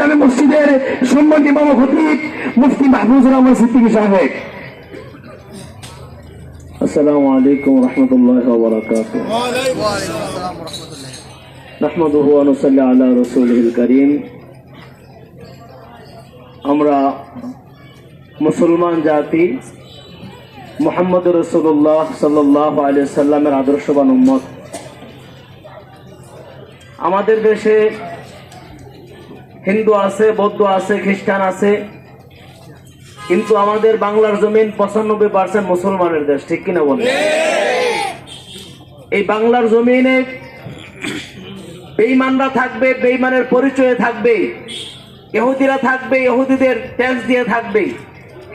জামে মসজিদের সম্মানিত ইমাম ও খতিব মুফতি মাহফুজুর রহমান সিদ্দিকী সাহেব السلام عليكم ورحمة الله وبركاته وعليكم السلام ورحمة الله نحمده ونصلي على رسوله الكريم আমরা মুসলমান জাতি মোহাম্মদ রসুল্লাহ সাল্লাহ আলিয়া সাল্লামের আদর্শবান উম্মত আমাদের দেশে হিন্দু আছে, বৌদ্ধ আছে, খ্রিস্টান আছে। কিন্তু আমাদের বাংলার জমিন পঁচানব্বই পার্সেন্ট মুসলমানের দেশ, ঠিক কিনা বলে এই বাংলার জমিনে বেইমানরা থাকবে বেইমানের পরিচয়ে থাকবে, ইহুদিরা থাকবে, ইহুদিদের ট্যাক্স দিয়ে থাকবে,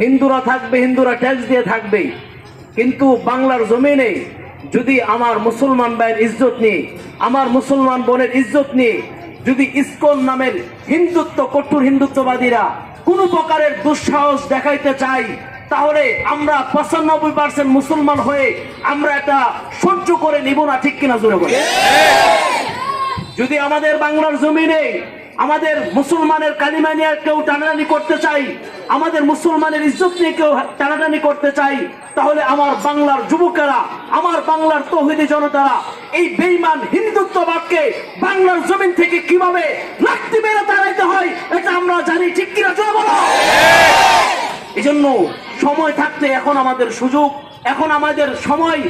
হিন্দুরা থাকবে, হিন্দুরা ট্যাক্স দিয়ে থাকবে। কিন্তু বাংলার জমিনে যদি আমার মুসলমান ভাইয়ের ইজ্জত নিয়ে, আমার মুসলমান বোনের ইজ্জত নিয়ে যদি ইসকন নামের হিন্দুত্ব কট্টুর হিন্দুত্ববাদীরা কোন প্রকারের দুঃসাহস দেখাইতে চাই তাহলে আমরা পঁচানব্বই পার্সেন্ট মুসলমান হয়ে আমরা এটা সহ্য করে নিব না ঠিক কিনা জোরে বলে যদি আমাদের বাংলার জমিনে আমাদের মুসলমানের কালিমা নিয়ে কেউ টানাটানি করতে চাই আমাদের মুসলমানের ইজ্জত নিয়ে কেউ টানাটানি করতে চাই তাহলে আমার বাংলার যুবকেরা আমার বাংলার তহিদি জনতারা এই বেইমান হিন্দুত্ববাদকে বাংলার জমিন থেকে কীভাবে লাঠি মেরে দাঁড়াইতে হয় এটা আমরা জানি ঠিক কিনা জোরে বলো? এই জন্য সময় থাকতে এখন আমাদের সুযোগ এখন আমাদের সময়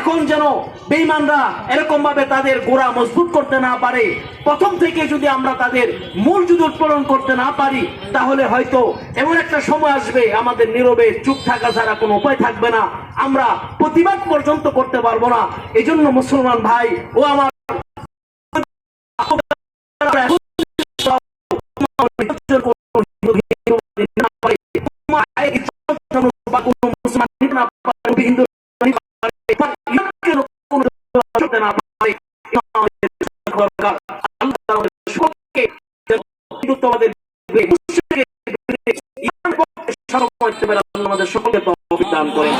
এখন যেন বেইমানরা এরকম ভাবে তাদের গোড়া মজবুত করতে না পারে। প্রথম থেকে যদি আমরা তাদের মূল যদি উৎপাদন করতে না পারি, তাহলে হয়তো এমন একটা সময় আসবে, আমাদের নীরবে চুপ থাকা ছাড়া কোনো উপায় থাকবে না। আমরা প্রতিবাদ পর্যন্ত করতে পারব না। এই জন্য মুসলমান ভাই ও আমার আমাদের সকলকে তৌফিক দান করেন।